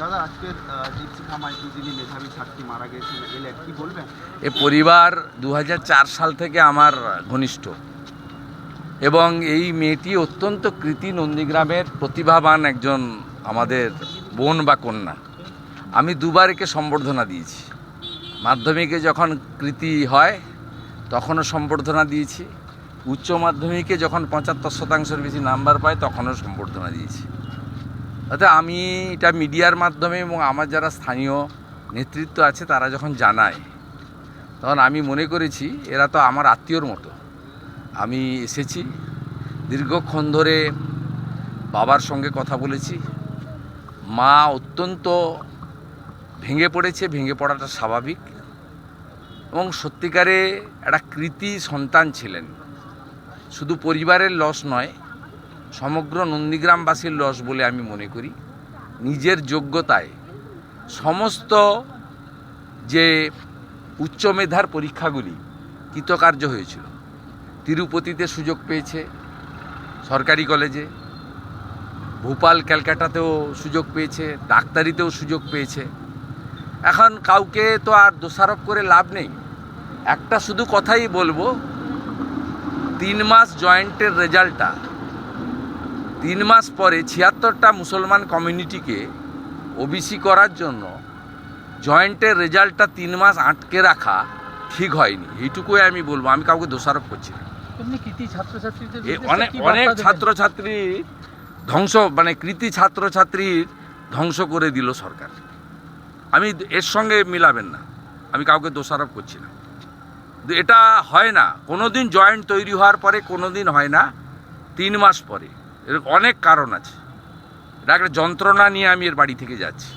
দাদা, আজকের দুদিনই মেধাবী ছাত্রী মারা কি বলবেন? এ পরিবার দু হাজার চার সাল থেকে আমার ঘনিষ্ঠ এবং এই মেয়েটি অত্যন্ত কৃতি নন্দীগ্রামের প্রতিভাবান একজন আমাদের বোন বা কন্যা। আমি দুবার একে সম্বর্ধনা দিয়েছি। মাধ্যমিকে যখন কৃতি হয়, তখনও সম্বর্ধনা দিয়েছি। উচ্চ মাধ্যমিকে যখন পঁচাত্তর শতাংশের বেশি নাম্বার পায়, তখনও সম্বর্ধনা দিয়েছি। অর্থাৎ আমি এটা মিডিয়ার মাধ্যমে এবং আমার যারা স্থানীয় নেতৃত্ব আছে, তারা যখন জানায়, তখন আমি মনে করেছি এরা তো আমার আত্মীয়র মতো। আমি এসেছি, দীর্ঘক্ষণ ধরে বাবার সঙ্গে কথা বলেছি। মা অত্যন্ত ভেঙে পড়েছে, ভেঙে পড়াটা স্বাভাবিক এবং সত্যিকারে একটা কৃতি সন্তান ছিলেন। শুধু পরিবারের লস নয় সমগ্র নন্দীগ্রামবাসীর লস বলে আমি মনে করি। নিজের যোগ্যতায় সমস্ত যে উচ্চ মেধার পরীক্ষাগুলি কৃতকার্য হয়েছিল, তিরুপতিতে সুযোগ পেয়েছে, সরকারি কলেজে, ভোপাল ক্যালকাটাতেও সুযোগ পেয়েছে, ডাক্তারিতেও সুযোগ পেয়েছে। এখন কাউকে তো আর দোষারোপ করে লাভ নেই। একটা শুধু কথাই বলব, তিন মাস জয়েন্টের রেজাল্টটা তিন মাস পরে ছিয়াত্তরটা মুসলমান কমিউনিটিকে ওবিসি করার জন্য জয়েন্টের রেজাল্টটা তিন মাস আটকে রাখা ঠিক হয়নি। এইটুকুই আমি বলব। আমি কাউকে দোষারোপ করছি না। অনেক অনেক ছাত্রছাত্রী ধ্বংস মানে কৃতি ছাত্রছাত্রীর ধ্বংস করে দিল সরকার। আমি এর সঙ্গে মিলাবেন না। আমি কাউকে দোষারোপ করছি না। এটা হয় না। কোনো দিন জয়েন্ট তৈরি হওয়ার পরে কোনো দিন হয় না। তিন মাস পরে। এর অনেক কারণ আছে। এটা একটা যন্ত্রণা নিয়ে আমি এর বাড়ি থেকে যাচ্ছি।